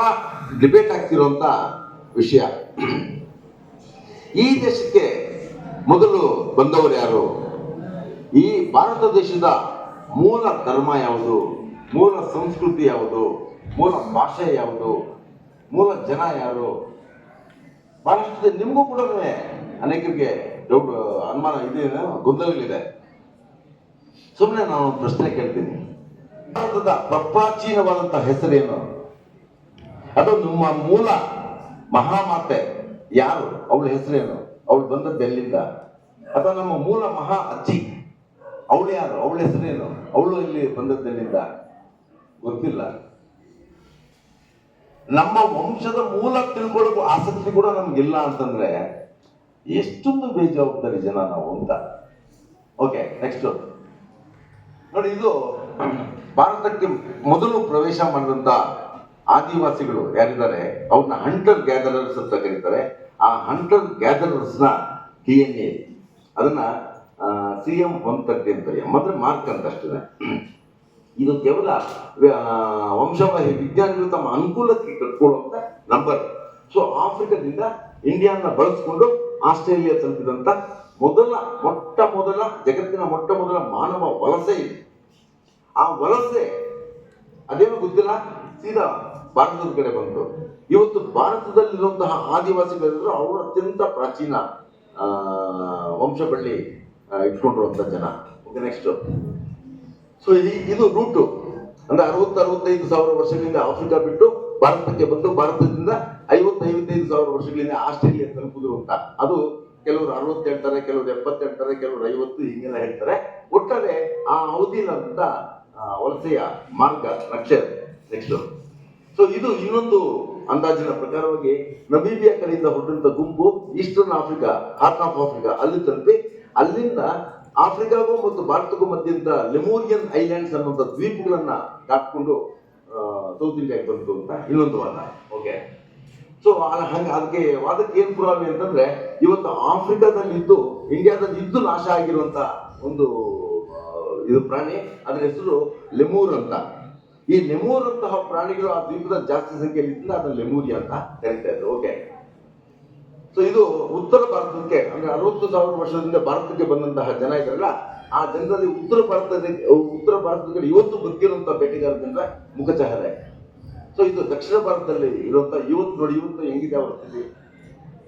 ಬಹಳ ಡಿಬೇಟ್ ಆಗ್ತಿರುವಂತ ವಿಷಯ. ಈ ದೇಶಕ್ಕೆ ಮೊದಲು ಬಂದವರು ಯಾರು? ಈ ಭಾರತ ದೇಶದ ಮೂಲ ಧರ್ಮ ಯಾವುದು? ಮೂಲ ಸಂಸ್ಕೃತಿ ಯಾವುದು? ಮೂಲ ಭಾಷೆ ಯಾವುದು? ಮೂಲ ಜನ ಯಾರು? ಬಹಳಷ್ಟು ನಿಮಗೂ ಕೂಡ ಅನೇಕರಿಗೆ ಡೌಟ್ ಅನುಮಾನ ಇದೆ, ಗೊಂದಲಗಳಿದೆ. ಸುಮ್ಮನೆ ನಾನು ಪ್ರಶ್ನೆ ಕೇಳ್ತೀನಿ. ಭಾರತದ ಪ್ರಪ್ರಾಚೀನವಾದಂತಹ ಹೆಸರೇನು? ಅದು ನಮ್ಮ ಮೂಲ ಮಹಾಮಾತೆ. ಯಾರು? ಅವಳ ಹೆಸರೇನು? ಅವಳು ಬಂದದ್ದು ಎಲ್ಲಿಂದ? ಅಥವಾ ನಮ್ಮ ಮೂಲ ಮಹಾ ಅಜ್ಜಿ. ಅವಳು ಯಾರು? ಅವಳ ಹೆಸರೇನು? ಅವಳು ಇಲ್ಲಿ ಬಂದದ್ದೆಲ್ಲಿಂದ ಗೊತ್ತಿಲ್ಲ. ನಮ್ಮ ವಂಶದ ಮೂಲ ತಿಳ್ಕೊಳ್ಳೋಕು ಆಸಕ್ತಿ ಕೂಡ ನಮ್ಗಿಲ್ಲ ಅಂತಂದ್ರೆ ಎಷ್ಟೊಂದು ಬೇಜವಾಬ್ದಾರಿ ಜನ ನಾವು ಅಂತ. ಓಕೆ ನೆಕ್ಸ್ಟ್ ನೋಡಿ, ಇದು ಭಾರತಕ್ಕೆ ಮೊದಲು ಪ್ರವೇಶ ಮಾಡಿದಂತ ಆದಿವಾಸಿಗಳು ಯಾರಿದ್ದಾರೆ ಅವ್ರನ್ನ ಹಂಟರ್ ಗ್ಯಾದರರ್ಸ್ ಅಂತ ಕರೀತಾರೆ. ಆ ಹಂಟರ್ ಗ್ಯಾದರರ್ಸ್ನ ಡಿ ಎನ್ ಎ ಅದನ್ನ ಸಿ ಎಂ ಒನ್ ತರ್ಟಿ ಅಂತ ಮಾತ್ರ ಮಾರ್ಕ್ ಅಂತ ಅಷ್ಟಿದೆ ಇದು ಕೇವಲ ವಂಶವಾಹಿ ವಿಜ್ಞಾನಿಗಳು ತಮ್ಮ ಅನುಕೂಲಕ್ಕೆ ಕಟ್ಕೊಳ್ಳುವಂತ ನಂಬರ್ ಸೊ ಆಫ್ರಿಕಾದಿಂದ ಇಂಡಿಯಾನ ಬಳಸ್ಕೊಂಡು ಆಸ್ಟ್ರೇಲಿಯಾ ತಲುಪಿದಂತ ಮೊದಲ, ಮೊಟ್ಟ ಮೊದಲ, ಜಗತ್ತಿನ ಮೊಟ್ಟ ಮೊದಲ ಮಾನವ ವಲಸೆ ಇದೆ. ಆ ವಲಸೆ, ಅದೇನು ಗೊತ್ತಿಲ್ಲ? ಸೀದಾ ಭಾರತದ ಕಡೆ ಬಂತು. ಇವತ್ತು ಭಾರತದಲ್ಲಿರುವಂತಹ ಆದಿವಾಸಿಗಳಿದ್ರು ಅವರು ಅತ್ಯಂತ ಪ್ರಾಚೀನ ವಂಶ ಬಳ್ಳಿ ಇಟ್ಕೊಂಡಿರುವಂಥ ಜನ. ಓಕೆ ನೆಕ್ಸ್ಟ್ ಸೊ ಇದು ರೂಟು ಅಂದ್ರೆ ಅರವತ್ತು, ಅರವತ್ತೈದು ಸಾವಿರ ವರ್ಷಗಳಿಂದ ಆಫ್ರಿಕಾ ಬಿಟ್ಟು ಭಾರತಕ್ಕೆ ಬಂದು ಭಾರತದಿಂದ ಐವತ್ತು, ಐವತ್ತೈದು ಸಾವಿರ ವರ್ಷಗಳಿಂದ ಆಸ್ಟ್ರೇಲಿಯಾ ತಲುಪಿದ್ರು ಅಂತ ಅದು ಕೆಲವರು ಅರವತ್ತು ಹೇಳ್ತಾರೆ, ಕೆಲವರು ಎಪ್ಪತ್ತು ಹೇಳ್ತಾರೆ, ಕೆಲವರು ಐವತ್ತು ಹಿಂಗೆಲ್ಲ ಹೇಳ್ತಾರೆ. ಒಟ್ಟಾರೆ ಆ ಅವಧಿನಂತ ವಲಸೆಯ ಮಾರ್ಗ, ನಕ್ಷೆ. ನೆಕ್ಸ್ಟ್ ಸೊ ಇದು ಇನ್ನೊಂದು ಅಂದಾಜಿನ ಪ್ರಕಾರವಾಗಿ ನಮೀಬಿಯಾ ಕಡೆಯಿಂದ ಹೊರಟಂತ ಗುಂಪು Eastern Africa heart of Africa ಅಲ್ಲಿ ತಲುಪಿ, ಅಲ್ಲಿಂದ ಆಫ್ರಿಕಾಗೂ ಮತ್ತು ಭಾರತಕ್ಕೂ ಮಧ್ಯದ ಲೆಮೋರಿಯನ್ ಐಲ್ಯಾಂಡ್ಸ್ ಅನ್ನುವಂಥ ದ್ವೀಪಗಳನ್ನ ದಾಟ್ಕೊಂಡು ಸೌತ್ ಇಂಡಿಯಾಗೆ ಬಂತು ಅಂತ ಇನ್ನೊಂದು ವಾದ. ಓಕೆ ಸೊ ಹಂಗ, ಅದಕ್ಕೆ ವಾದಕ್ಕೆ ಏನ್ ಪುರಾವೆ ಅಂತಂದ್ರೆ, ಇವತ್ತು ಆಫ್ರಿಕಾದಲ್ಲಿ ಇದ್ದು ಇಂಡಿಯಾದಲ್ಲಿ ಇದ್ದು ನಾಶ ಆಗಿರುವಂತ ಒಂದು ಇದು ಪ್ರಾಣಿ. ಅದರ ಹೆಸರು ಲೆಮೂರ್ ಅಂತ. ಈ ಲೆಮೂರ್ ಅಂತಹ ಪ್ರಾಣಿಗಳು ಆ ದ್ವೀಪದ ಜಾಸ್ತಿ ಸಂಖ್ಯೆಯಲ್ಲಿ ಇದ್ದಿಂದ ಅದನ್ನ ಲೆಮೂರಿಯಾ ಅಂತ ಕರಿತಾ ಇದ್ರು. ಓಕೆ ಸೊ ಇದು ಉತ್ತರ ಭಾರತಕ್ಕೆ, ಅಂದ್ರೆ ಅರವತ್ತು ಸಾವಿರ ವರ್ಷದಿಂದ ಭಾರತಕ್ಕೆ ಬಂದಂತಹ ಜನ ಇದ್ರಲ್ಲ ಆ ಜನರಲ್ಲಿ ಉತ್ತರ ಭಾರತದ, ಉತ್ತರ ಭಾರತದಲ್ಲಿ ಇವತ್ತು ಬದುಕಿರುವಂತಹ ಬೇಟೆಗಾರ ಜನರ ಮುಖಚಹರೆ. ಸೊ ಇದು ದಕ್ಷಿಣ ಭಾರತದಲ್ಲಿ ಇರುವಂತ, ಇವತ್ತು ನೋಡಿ, ಇವತ್ತು ಹೆಂಗಿದೆ ಅವರ ಸ್ಥಿತಿ?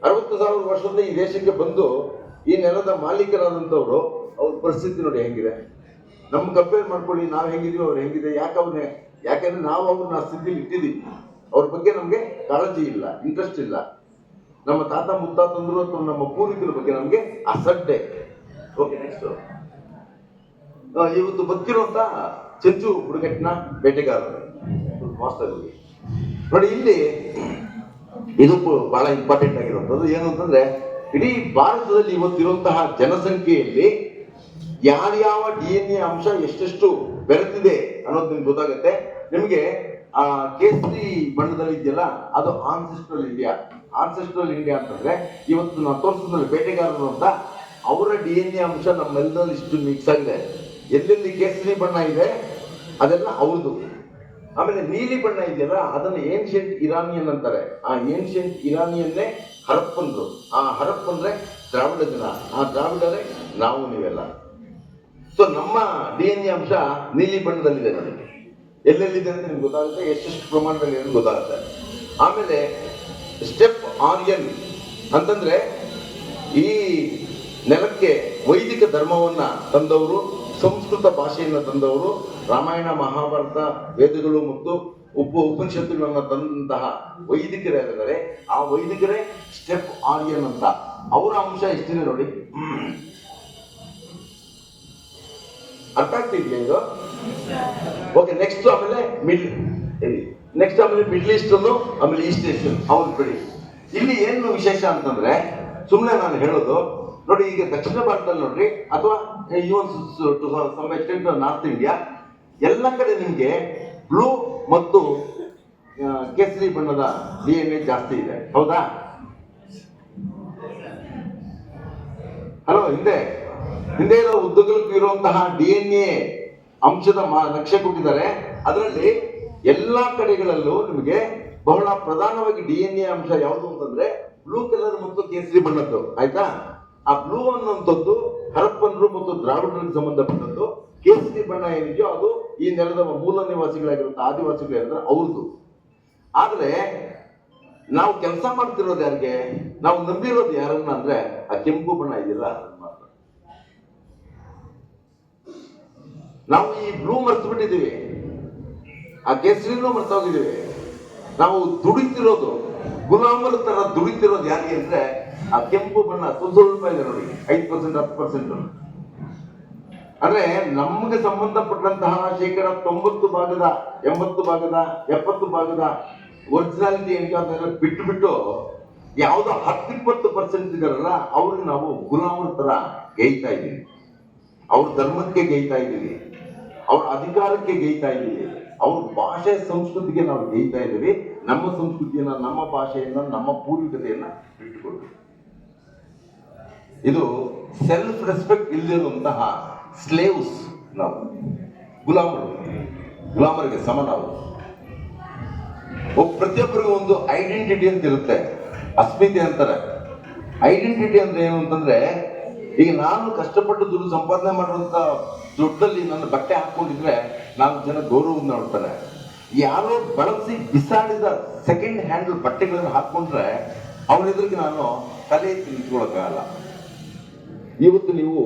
ಅರವತ್ತು ಸಾವಿರ ವರ್ಷದಿಂದ ಈ ದೇಶಕ್ಕೆ ಬಂದು ಈ ನೆಲದ ಮಾಲೀಕರಾದಂಥವ್ರು ಅವ್ರ ಪರಿಸ್ಥಿತಿ ನೋಡಿ ಹೆಂಗಿದೆ? ನಮ್ಗೆ ಕಂಪೇರ್ ಮಾಡ್ಕೊಳ್ಳಿ, ನಾವು ಹೆಂಗಿದೀವಿ ಅವ್ರು ಹೆಂಗಿದೆ, ಯಾಕೆ ಅವ್ರನ್ನೇ ಯಾಕಂದ್ರೆ ನಾವು ಅವ್ರನ್ನ ಆ ಸ್ಥಿತಿಲಿ ಇಟ್ಟಿದೀವಿ ಅವ್ರ ಬಗ್ಗೆ ನಮಗೆ ಕಾಳಜಿ ಇಲ್ಲ ಇಂಟ್ರೆಸ್ಟ್ ಇಲ್ಲ. ನಮ್ಮ ತಾತ ಮುತ್ತಾತಂದ್ರು ಅಥವಾ ನಮ್ಮ ಪೂರ್ವಿಕರ ಬಗ್ಗೆ ನಮಗೆ ಅಸಡ್ಡೆ. ಓಕೆ ನೆಕ್ಸ್ಟ್ ಇವತ್ತು ಬದುಕಿರುವಂತ ಚಂಚು ಹುಡುಗಟ್ಟಿನ ಬೇಟೆಗಾರರು. ಮಾಸ್ಟರ್ ನೋಡಿ, ಇಲ್ಲಿ ಇದು ಬಹಳ ಇಂಪಾರ್ಟೆಂಟ್ ಆಗಿರುವಂಥದ್ದು. ಏನು ಅಂತಂದ್ರೆ, ಇಡೀ ಭಾರತದಲ್ಲಿ ಇವತ್ತಿರುವಂತಹ ಜನಸಂಖ್ಯೆಯಲ್ಲಿ ಯಾರ್ಯಾವ ಡಿ ಎನ್ ಎ ಅಂಶ ಎಷ್ಟೆಷ್ಟು ಬೆರೆತಿದೆ ಅನ್ನೋದು ನಿಮ್ಗೆ ಗೊತ್ತಾಗುತ್ತೆ. ನಿಮಗೆ ಆ ಕೇಸರಿ ಬಣ್ಣದಲ್ಲಿ ಇದೆಯಲ್ಲ, ಅದು ಆನ್ಸೆಸ್ಟ್ರಲ್ ಇಂಡಿಯಾ ಆನ್ಸೆಸ್ಟ್ರಲ್ ಇಂಡಿಯಾ ಅಂತಂದ್ರೆ ಇವತ್ತು ನಾವು ತೋರಿಸಿದ್ರಲ್ಲಿ ಬೇಟೆಗಾರರು ಅಂತ, ಅವರ ಡಿ ಎನ್ ಎ ಅಂಶ ನಮ್ಮೆಲ್ಲರಲ್ಲಿ ಇಷ್ಟು ಮಿಕ್ಸ್ ಆಗಿದೆ. ಎಲ್ಲೆಲ್ಲಿ ಕೇಸರಿ ಬಣ್ಣ ಇದೆ, ಅದೆಲ್ಲ ಅವ್ರದ್ದು. ಆಮೇಲೆ ನೀಲಿ ಬಣ್ಣ ಇದೆಯಲ್ಲ, ಅದನ್ನ ಏನ್ಷಿಯಂಟ್ ಇರಾನಿಯನ್ ಅಂತಾರೆ. ಆ ಏನ್ಷಿಯಂಟ್ ಇರಾನಿಯನ್ನೇ ಹರಪ್ಪಂದ್ರು. ಆ ಹರಪ್ಪಂದ್ರೆ ದ್ರಾವಿಡ ಜನ. ಆ ದ್ರಾವಿಡರೇ ನಾವು ನೀವೆಲ್ಲ. ಸೊ ನಮ್ಮ ಡಿ ಎನ್ ಎ ಅಂಶ ನೀಲಿ ಬಣ್ಣದಲ್ಲಿದೆ ನನಗೆ ಎಲ್ಲೆಲ್ಲಿದೆ ಅಂತ ನಿಮ್ಗೆ ಗೊತ್ತಾಗುತ್ತೆ, ಎಷ್ಟೆಷ್ಟು ಪ್ರಮಾಣದಲ್ಲಿ ಏನು ಗೊತ್ತಾಗುತ್ತೆ. ಆಮೇಲೆ ಸ್ಟೆಪ್ ಆರ್ಯನ್ ಅಂತಂದ್ರೆ ಈ ನೆಲಕ್ಕೆ ವೈದಿಕ ಧರ್ಮವನ್ನ ತಂದವರು, ಸಂಸ್ಕೃತ ಭಾಷೆಯನ್ನ ತಂದವರು, ರಾಮಾಯಣ, ಮಹಾಭಾರತ, ವೇದಗಳು ಮತ್ತು ಉಪ ಉಪನಿಷತ್ತುಗಳನ್ನ ತಂದಂತಹ ವೈದಿಕರೇ ಆ ವೈದಿಕರೇ ಸ್ಟೆಪ್ ಆರ್ಯನ್ ಅಂತ. ಅವರ ಅಂಶ ಎಷ್ಟಿದೆ ನೋಡಿ. ಅರ್ಥ ಆಗ್ತಿದ್ಯಾ ಇದು? ಓಕೆ ನೆಕ್ಸ್ಟ್ ಆಮೇಲೆ ಮಿಡ್ಲ್ ನೆಕ್ಸ್ಟ್ ಆಮೇಲೆ ಮಿಡ್ಲ್ ಈಸ್ಟ್ ಆಮೇಲೆ ಈಸ್ಟ್ ಏಷ್ಯನ್ ಅವ್ರ ಬಿಡಿ. ಇಲ್ಲಿ ಏನು ವಿಶೇಷ ಅಂತಂದ್ರೆ ಸುಮ್ಮನೆ ನಾನು ಹೇಳೋದು, ನೋಡಿ ಈಗ ದಕ್ಷಿಣ ಭಾರತದಲ್ಲಿ ನೋಡ್ರಿ, ಅಥವಾ even some extent north India ಎಲ್ಲ ಕಡೆ ನಿಮಗೆ ಬ್ಲೂ ಮತ್ತು ಕೇಸರಿ ಬಣ್ಣದ ಡಿ ಎನ್ ಎ ಜಾಸ್ತಿ ಇದೆ. ಹೌದಾ? ಹಲೋ ಹಿಂದೆ. ಹಿಂದೆ ಇರೋ ಉದ್ದಗಲಕ್ಕೂ ಇರುವಂತಹ ಡಿ ಎನ್ ಎ ಅಂಶದ ನಕ್ಷೆ ಕೊಟ್ಟಿದ್ದಾರೆ. ಅದರಲ್ಲಿ ಎಲ್ಲಾ ಕಡೆಗಳಲ್ಲೂ ನಿಮಗೆ ಬಹಳ ಪ್ರಧಾನವಾಗಿ ಡಿ ಎನ್ ಎ ಅಂಶ ಯಾವುದು ಅಂತಂದ್ರೆ ಬ್ಲೂ ಕಲರ್ ಮತ್ತು ಕೇಸರಿ ಬಣ್ಣದ್ದು. ಆಯ್ತಾ? ಆ ಬ್ಲೂ ಅನ್ನುವಂಥದ್ದು ಹರಪ್ಪನರು ಮತ್ತು ದ್ರಾವಿಡರಿಗೆ ಸಂಬಂಧಪಟ್ಟದ್ದು. ಕೇಸರಿ ಬಣ್ಣ ಏನಿದೆಯೋ ಅದು ಈ ನೆಲದ ಮೂಲ ನಿವಾಸಿಗಳಾಗಿರುವಂತಹ ಆದಿವಾಸಿಗಳಿದ್ರೆ ಅವ್ರದ್ದು. ಆದರೆ ನಾವು ಕೆಲಸ ಮಾಡ್ತಿರೋದು ಯಾರಿಗೆ? ನಾವು ನಂಬಿರೋದು ಯಾರನ್ನ ಅಂದ್ರೆ ಆ ಕೆಂಪು ಬಣ್ಣ ಇದೆಯಲ್ಲ ಅದನ್ನ ಮಾತ್ರ ನಾವು ಈ ಬ್ಲೂ ಮರ್ತು ಬಿಟ್ಟಿದ್ದೀವಿ ಆ ಕೇಸರಿನೂ ಮರ್ತೋಗಿದ್ದೀವಿ. ನಾವು ದುಡಿತಿರೋದು ಗುಲಾಮರ ತರ ದುಡಿತಿರೋದು ಯಾರಿಗೆ ಅಂದ್ರೆ, ಆ ಕೆಂಪು ಬಣ್ಣ ಸ್ವಲ್ಪ ಇದೆ ನೋಡಿ, ಐದು ಪರ್ಸೆಂಟ್ ಹತ್ತು ಪರ್ಸೆಂಟ್ ಅಂದ್ರೆ ನಮಗೆ ಸಂಬಂಧಪಟ್ಟಂತಹ ಶೇಕಡ ತೊಂಬತ್ತು ಭಾಗದ, ಎಂಬತ್ತು ಭಾಗದ, ಎಪ್ಪತ್ತು ಭಾಗದ ಒರಿಜಿನಾಲಿಟಿ ಅಂತ ಬಿಟ್ಟು ಬಿಟ್ಟು ಯಾವುದೋ ಹತ್ತಿಪ್ಪತ್ತು ಪರ್ಸೆಂಟ್ ಇದಾರಲ್ಲ ಅವ್ರಿಗೆ ನಾವು ಗುಲಾಮರ ತರ ಗೇಯ್ತಾ ಇದ್ದೀವಿ. ಅವ್ರ ಧರ್ಮಕ್ಕೆ ಗೇಯ್ತಾ ಇದ್ದೀವಿ. ಅವ್ರ ಅಧಿಕಾರಕ್ಕೆ ಗೇಯ್ತಾ ಇದ್ದೀವಿ. ಅವ್ರ ಭಾಷೆ ಸಂಸ್ಕೃತಿಗೆ ನಾವು ಗೇಯ್ತಾ ಇದ್ದೀವಿ. ನಮ್ಮ ಸಂಸ್ಕೃತಿಯನ್ನ, ನಮ್ಮ ಭಾಷೆಯನ್ನ, ನಮ್ಮ ಪೂರ್ವಿಕತೆಯನ್ನ ಬಿಟ್ಟುಕೊಡ್ತೀವಿ ಇದು ಸೆಲ್ಫ್ ರೆಸ್ಪೆಕ್ಟ್ ಇಲ್ಲದಿರುವಂತಹ ಸ್ಲೇವ್ಸ್ ನಾವು. ಗುಲಾಮರು. ಗುಲಾಮರಿಗೆ ಸಮ ನಾವು ಒಬ್ಬ ಪ್ರತಿಯೊಬ್ಬರಿಗೂ ಒಂದು ಐಡೆಂಟಿಟಿ ಅಂತ ಇರುತ್ತೆ. ಅಸ್ಮಿತೆ ಅಂತಾರೆ. ಐಡೆಂಟಿಟಿ ಅಂದ್ರೆ ಏನು ಅಂತಂದ್ರೆ ಈಗ ನಾನು ಕಷ್ಟಪಟ್ಟು ದುಡ್ಡು ಸಂಪಾದನೆ ಮಾಡುವಂತ ದುಡ್ಡಲ್ಲಿ ನನ್ನ ಬಟ್ಟೆ ಹಾಕೊಂಡಿದ್ರೆ ನಾಲ್ಕು ಜನ ಗೌರವ ನೋಡ್ತಾರೆ. ಯಾರೋ ಬಳಸಿ ಬಿಸಾಡಿದ ಸೆಕೆಂಡ್ ಹ್ಯಾಂಡಲ್ ಬಟ್ಟೆಗಳನ್ನು ಹಾಕೊಂಡ್ರೆ ಅವನ ಎದುರಿಗೆ ನಾನು ತಲೆ ನಿಂತ್ಕೊಳ್ಳೋಕ್ಕಾಗಲ್ಲ ಇವತ್ತು ನೀವು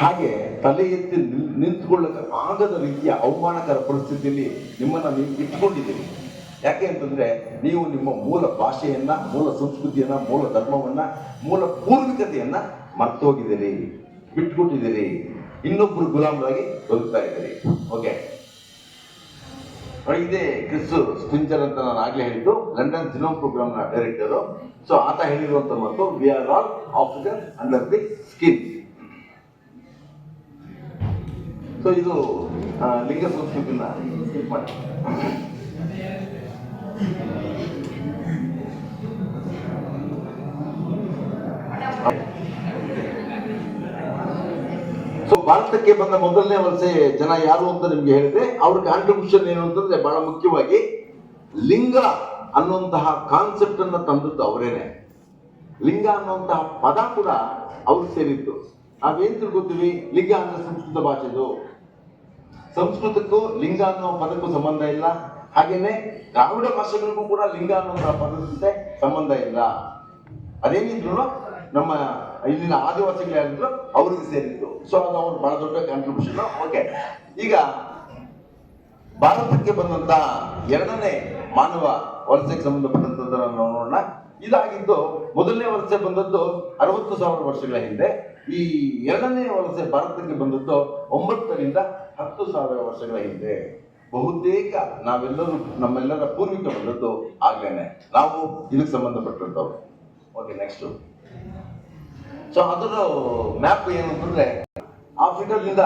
ಹಾಗೆ ತಲೆ ಎತ್ತಿ ನಿಂತ್ಕೊಳ್ಳಕ್ಕೆ ಆಗದ ರೀತಿಯ ಅವಮಾನಕರ ಪರಿಸ್ಥಿತಿಯಲ್ಲಿ ನಿಮ್ಮನ್ನ ನೀವು ಇಟ್ಕೊಂಡಿದ್ದೀರಿ. ಯಾಕೆ ಅಂತಂದ್ರೆ ನೀವು ನಿಮ್ಮ ಮೂಲ ಭಾಷೆಯನ್ನ, ಮೂಲ ಸಂಸ್ಕೃತಿಯನ್ನ, ಮೂಲ ಧರ್ಮವನ್ನು, ಮೂಲ ಪೂರ್ವಿಕತೆಯನ್ನು ಮರ್ತೋಗಿದ್ದೀರಿ, ಬಿಟ್ಕೊಟ್ಟಿದ್ದೀರಿ. ಇನ್ನೊಬ್ರು ಗುಲಾಮರಾಗಿ ಬದುಕ್ತಾ ಇದ್ದೀರಿ. ಓಕೆ ಇದೇ ಕ್ರಿಸ್ ಸ್ಪಿಂಚರ್ ಅಂತ ನಾನು ಆಗಲೇ ಹೇಳಿದ್ದು, ಲಂಡನ್ ಜಿನೋಮ್ ಪ್ರೋಗ್ರಾಮ್ನ ಡೈರೆಕ್ಟರ್. ಸೊ ಆತ ಹೇಳಿರುವಂತ ಮತ್ತು we are all African under the skin so ಇದು ಲಿಂಗ ಸಂಸ್ಕೃತಿನ ಮಾಡಿ ಸೊ ಭಾರತಕ್ಕೆ ಬಂದ ಮೊದಲನೇ ವಲಸೆ ಜನ ಯಾರು ಅಂತ ನಿಮ್ಗೆ ಹೇಳಿದ್ರೆ, ಅವ್ರ ಕಾಂಟ್ರಿಬ್ಯೂಷನ್ ಏನು ಅಂತಂದ್ರೆ ಬಹಳ ಮುಖ್ಯವಾಗಿ ಲಿಂಗ ಅನ್ನುವಂತಹ ಕಾನ್ಸೆಪ್ಟ್ ಅನ್ನ ತಂದದ್ದು ಅವರೇನೆ. ಲಿಂಗ ಅನ್ನುವಂತಹ ಪದ ಕೂಡ ಅವ್ರು ಸೇರಿತ್ತು ನಾವೇನ್ ತಿಳ್ಕೊತೀವಿ? ಲಿಂಗ ಅಂದ್ರೆ ಸಂಸ್ಕೃತ ಭಾಷೆದು. ಸಂಸ್ಕೃತಕ್ಕೂ ಲಿಂಗ ಅನ್ನೋ ಪದಕ್ಕೂ ಸಂಬಂಧ ಇಲ್ಲ. ಹಾಗೇನೆ ದ್ರಾವಿಡ ಭಾಷೆಗಳಿಗೂ ಕೂಡ ಲಿಂಗ ಅನ್ನುವಂತಹ ಪದದಂತೆ ಸಂಬಂಧ ಇಲ್ಲ. ಅದೇನಿದ್ರು ನಮ್ಮ ಇಲ್ಲಿನ ಆದಿವಾಸಿಗಳು ಯಾರಿದ್ರು ಅವ್ರಿಗೆ ಸೇರಿತ್ತು ಸೊ ಅದು ಅವ್ರು ಬಹಳ ದೊಡ್ಡ ಕಾಂಟ್ರಿಬ್ಯೂಷನ್ ಓಕೆ ಈಗ ಭಾರತಕ್ಕೆ ಬಂದಂತ ಎರಡನೇ ಮಾನವ ವಲಸೆಗೆ ಸಂಬಂಧಪಟ್ಟಂತದ್ದನ್ನ ನಾವು ನೋಡೋಣ. ಇದಾಗಿದ್ದು ಮೊದಲನೇ ವಲಸೆ ಬಂದದ್ದು ಅರವತ್ತು ಸಾವಿರ ವರ್ಷಗಳ ಹಿಂದೆ. ಈ ಎರಡನೇ ವಲಸೆ ಭಾರತಕ್ಕೆ ಬಂದದ್ದು ಒಂಬತ್ತರಿಂದ ಹತ್ತು ಸಾವಿರ ವರ್ಷಗಳ ಹಿಂದೆ. ಬಹುತೇಕ ನಾವೆಲ್ಲರೂ ನಮ್ಮೆಲ್ಲರ ಪೂರ್ವಿಕ ಬಂದದ್ದು ಆಗ್ಲೇನೆ. ನಾವು ಇದಕ್ಕೆ ಸಂಬಂಧಪಟ್ಟಂತವ್ರು ಓಕೆ ನೆಕ್ಸ್ಟ್ ಸೊ ಅದರ ಮ್ಯಾಪ್ ಏನು ಅಂತಂದ್ರೆ ಆಫ್ರಿಕಾದಿಂದ